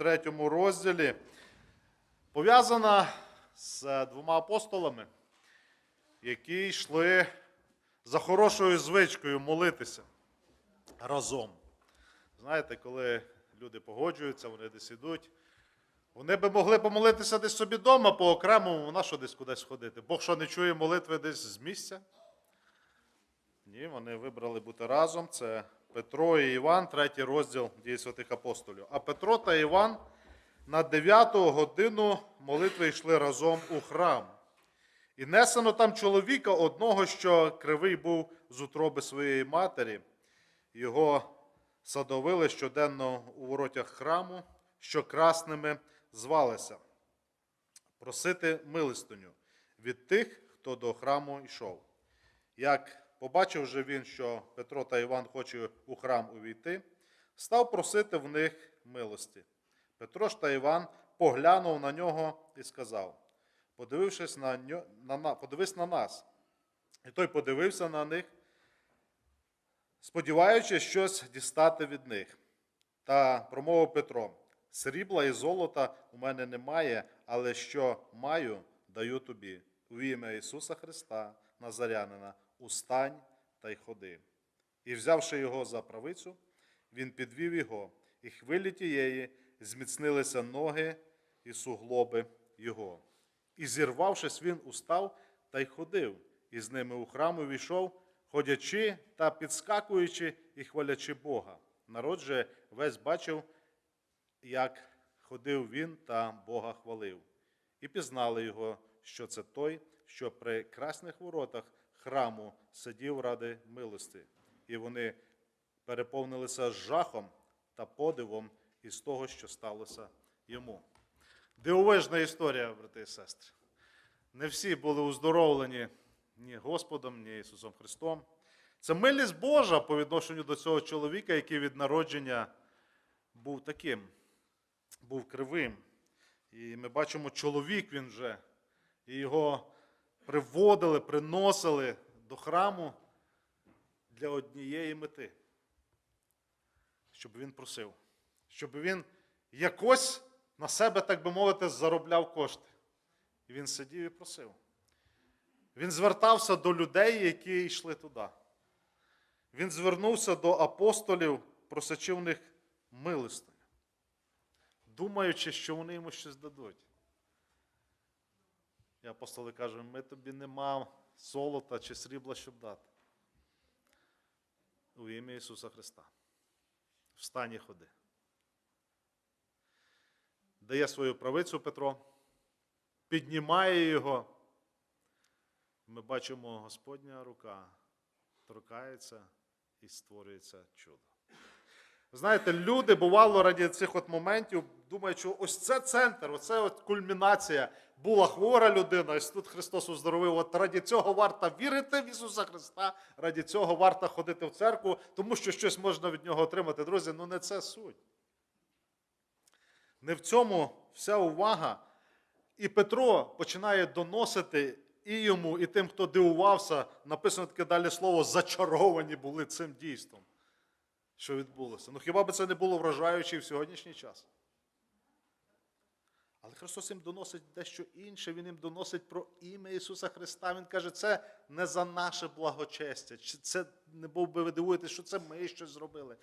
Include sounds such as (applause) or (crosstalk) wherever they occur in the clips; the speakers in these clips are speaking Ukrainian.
третьому розділі пов'язана з двома апостолами, які йшли за хорошою звичкою молитися разом. Знаєте, коли люди погоджуються, вони десь ідуть. Вони би могли помолитися десь собі вдома по окремому, на що десь кудись ходити. Бог що не чує молитви десь з місця? Ні, вони вибрали бути разом. Це Петро і Іван, третій розділ дії святих апостолів. А Петро та Іван на 9 годину молитви йшли разом у храм. І несено там чоловіка одного, що кривий був з утроби своєї матері. Його садовили щоденно у воротях храму, що красними звалися, просити милостиню від тих, хто до храму йшов. Як побачив же він, що Петро та Іван хочуть у храм увійти, став просити в них милості. Петро ж та Іван поглянув на нього і сказав: подивившись на, ньо- на, на, подивись на нас. І той подивився на них, сподіваючись щось дістати від них. Та промовив Петро: Срібла і золота у мене немає, але що маю, даю тобі. У ім'я Ісуса Христа, Назарянина, устань та й ходи. І взявши його за правицю, він підвів його, і хвилі тієї зміцнилися ноги і суглоби його. І зірвавшись, він устав та й ходив, і з ними у храм увійшов, ходячи та підскакуючи і хвалячи Бога. Народ же весь бачив, як ходив він та Бога хвалив. І пізнали його, що це той, що при красних воротах храму сидів ради милості. І вони переповнилися жахом та подивом із того, що сталося йому. Дивовижна історія, брати і сестри. Не всі були уздоровлені ні Господом, ні Ісусом Христом. Це милість Божа по відношенню до цього чоловіка, який від народження був таким, був кривим. І ми бачимо, чоловік він вже, і його приводили, приносили до храму для однієї мети, щоб він просив, щоб він якось на себе, так би мовити, заробляв кошти. І він сидів і просив. Він звертався до людей, які йшли туди. Він звернувся до апостолів, просячи в них милостиню, думаючи, що вони йому щось дадуть. І апостоли кажуть, ми тобі нема золота чи срібла, щоб дати. У ім'я Ісуса Христа. Встань і ходи. Дає свою правицю Петро, піднімає його. Ми бачимо, Господня рука торкається і створюється чудо. Знаєте, люди бувало раді цих от моментів, думають, що ось це центр, оце от кульмінація. Була хвора людина, ось тут Христос оздоровив. От раді цього варто вірити в Ісуса Христа, раді цього варто ходити в церкву, тому що щось можна від нього отримати. Друзі, ну не це суть. Не в цьому вся увага. І Петро починає доносити і йому, і тим, хто дивувався, написано таке далі слово, зачаровані були цим дійством, що відбулося. Ну хіба би це не було вражаюче в сьогоднішній час? Але Христос їм доносить дещо інше, Він їм доносить про ім'я Ісуса Христа. Він каже, це не за наше благочестя. Це не був би ви дивуєтесь, що це ми щось зробили.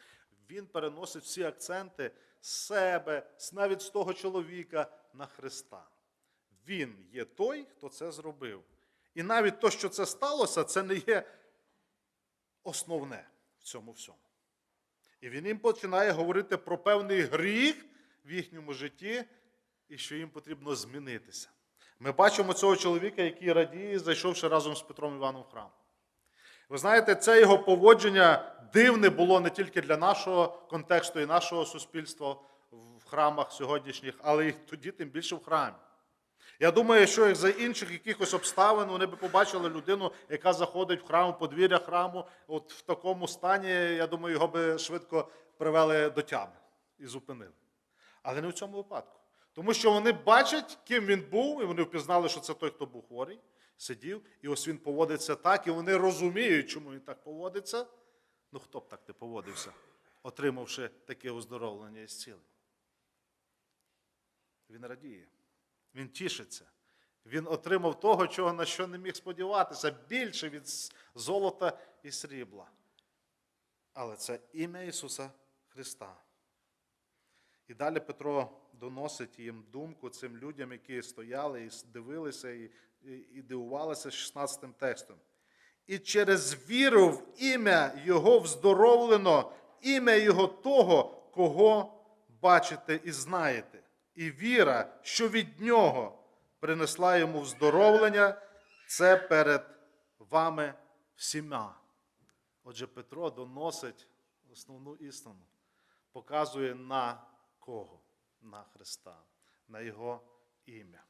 Він переносить всі акценти з себе, навіть з того чоловіка на Христа. Він є той, хто це зробив. І навіть то, що це сталося, це не є основне в цьому всьому. І він їм починає говорити про певний гріх в їхньому житті, і що їм потрібно змінитися. Ми бачимо цього чоловіка, який радіє, зайшовши разом з Петром Іваном в храм. Ви знаєте, це його поводження дивне було не тільки для нашого контексту і нашого суспільства в храмах сьогоднішніх, але і тоді, тим більше в храмі. Я думаю, що за інших якихось обставин вони би побачили людину, яка заходить в храм, подвір'я храму, от в такому стані, я думаю, його би швидко привели до тями і зупинили. Але не в цьому випадку. Тому що вони бачать, ким він був, і вони впізнали, що це той, хто був хворий, сидів, і ось він поводиться так, і вони розуміють, чому він так поводиться. Ну хто б так не поводився, отримавши таке оздоровлення і зцілення. він радіє, він тішиться. Він отримав того, чого на що не міг сподіватися, більше від золота і срібла. Але це ім'я Ісуса Христа. І далі Петро доносить їм думку цим людям, які стояли і дивилися, і, і, і дивувалися 16 текстом. І через віру в ім'я Його вздоровлено, ім'я Його того, кого бачите і знаєте. І віра, що від Нього принесла йому вздоровлення, це перед вами всіма. Отже, Петро доносить основну істину, показує на кого? На Христа, на Його ім'я.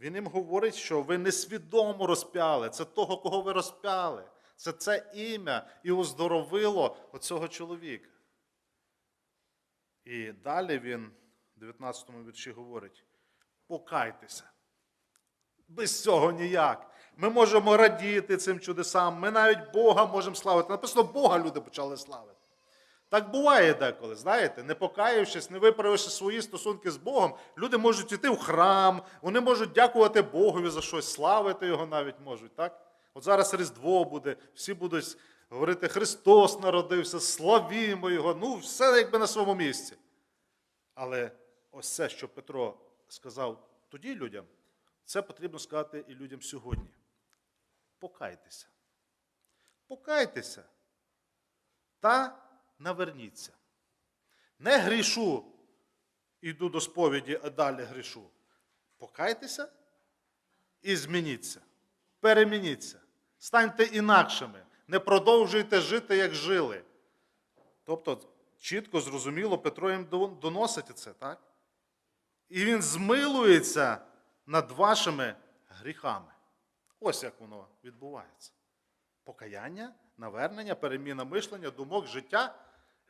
Він їм говорить, що ви несвідомо розпяли. Це того, кого ви розпяли. Це це ім'я і оздоровило оцього чоловіка. І далі він в 19 вірші говорить: покайтеся. Без цього ніяк. Ми можемо радіти цим чудесам, ми навіть Бога можемо славити. Написано, Бога люди почали славити. Так буває деколи, знаєте, не покаявшись, не виправивши свої стосунки з Богом, люди можуть йти в храм, вони можуть дякувати Богові за щось, славити його навіть можуть, так? От зараз Різдво буде, всі будуть говорити, Христос народився, славімо Його, ну, все якби на своєму місці. Але ось це, що Петро сказав тоді людям, це потрібно сказати і людям сьогодні. Покайтеся. Покайтеся та наверніться. Не грішу, іду до сповіді, а далі грішу. Покайтеся і змініться. Перемініться. Станьте інакшими. Не продовжуйте жити, як жили. Тобто, чітко, зрозуміло, Петро їм доносить це, так? І він змилується над вашими гріхами. Ось як воно відбувається. Покаяння, навернення, переміна мишлення, думок, життя,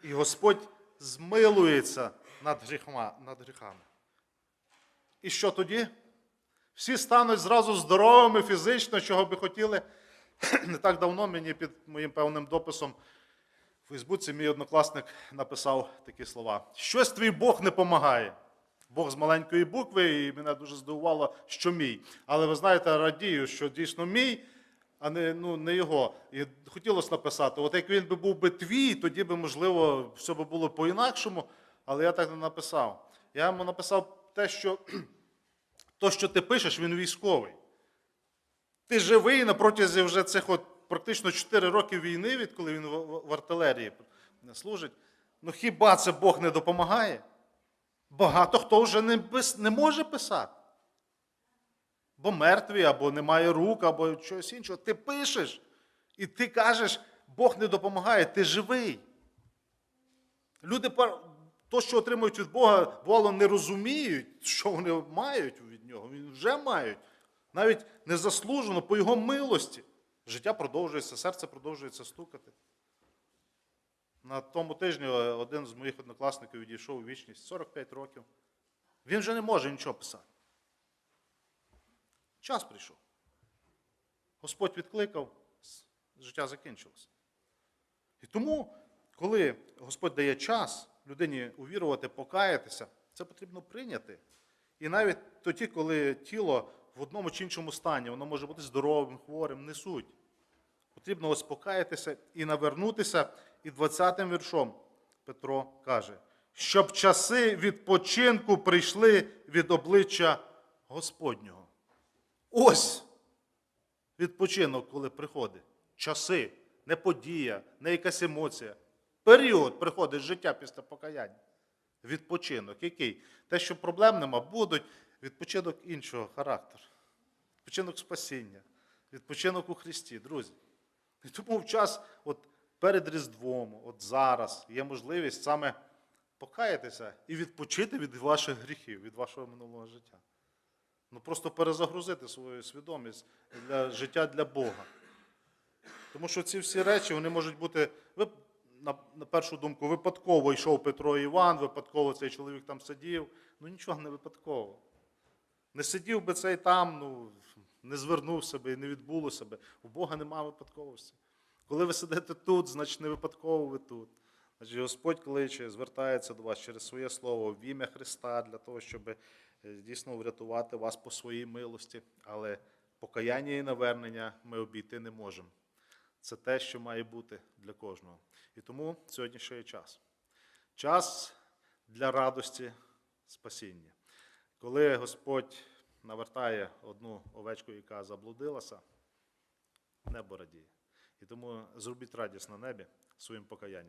і Господь змилується над гріхами. Над гріхами. І що тоді? Всі стануть зразу здоровими фізично, чого би хотіли. Не так давно мені під моїм певним дописом в Фейсбуці мій однокласник написав такі слова: Щось твій Бог не помагає. Бог з маленької букви, і мене дуже здивувало, що мій. Але ви знаєте, радію, що дійсно мій, а не, ну, не його. І хотілося написати: от як він би був би твій, тоді би, можливо, все би було по-інакшому, але я так не написав. Я йому написав те, що (clears throat) то, що ти пишеш, він військовий. Ти живий на протязі вже цих от практично 4 роки війни, відколи він в артилерії служить. Ну хіба це Бог не допомагає? Багато хто вже не, не може писати. Бо мертві, або немає рук, або щось іншого. Ти пишеш, і ти кажеш, Бог не допомагає, ти живий. Люди, то, що отримують від Бога, бувало, не розуміють, що вони мають від нього. Він вже мають. Навіть незаслужено, по його милості. Життя продовжується, серце продовжується стукати. На тому тижні один з моїх однокласників відійшов у вічність 45 років. Він вже не може нічого писати. Час прийшов. Господь відкликав, життя закінчилося. І тому, коли Господь дає час людині увірувати, покаятися, це потрібно прийняти. І навіть тоді, коли тіло в одному чи іншому стані, воно може бути здоровим, хворим, не суть. Потрібно ось покаятися і навернутися. І 20-м віршом Петро каже, щоб часи відпочинку прийшли від обличчя Господнього. Ось відпочинок, коли приходить. Часи, не подія, не якась емоція. Період приходить життя після покаяння. Відпочинок. Який? Те, що проблем нема, будуть відпочинок іншого характеру. Відпочинок спасіння, відпочинок у Христі, друзі. І тому в час, от перед Різдвом, от зараз, є можливість саме покаятися і відпочити від ваших гріхів, від вашого минулого життя. Ну просто перезагрузити свою свідомість для життя для Бога. Тому що ці всі речі вони можуть бути. Ви на, на першу думку, випадково йшов Петро і Іван, випадково цей чоловік там сидів. Ну нічого не випадково. Не сидів би цей там, ну, не звернув себе і не відбуло себе. У Бога немає випадковості. Коли ви сидите тут, значить не випадково ви тут. Значить, Господь кличе, звертається до вас через своє слово в ім'я Христа для того, щоб е, дійсно врятувати вас по своїй милості. Але покаяння і навернення ми обійти не можемо. Це те, що має бути для кожного. І тому сьогодні ще є час. Час для радості спасіння. Коли Господь навертає одну овечку, яка заблудилася, небо радіє. І тому зробіть радість на небі своїм покаянням.